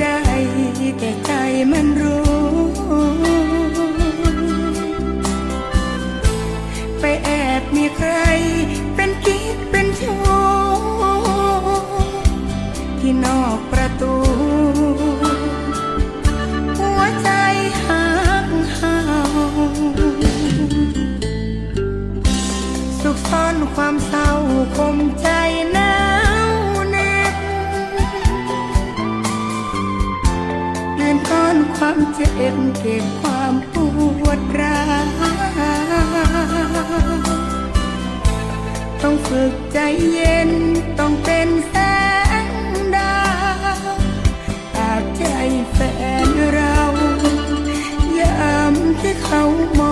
ได้แต่ใจมันรู้ ไปแอบมีใคร ความเจ็บเก็บความปวดร้าวต้องฝึกใจเย็นต้องเป็นแสงดาวตากใจแฟนเรายามที่เขามอง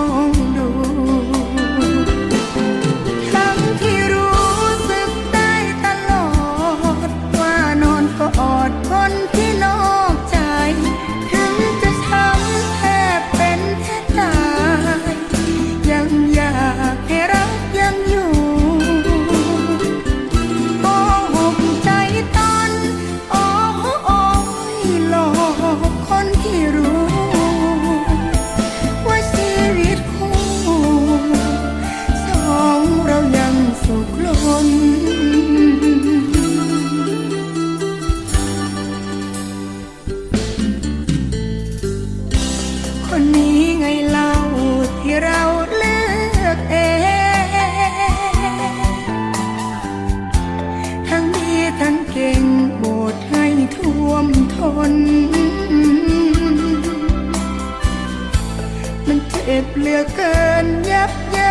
มันเจ็บเหลือเกินยับเยิ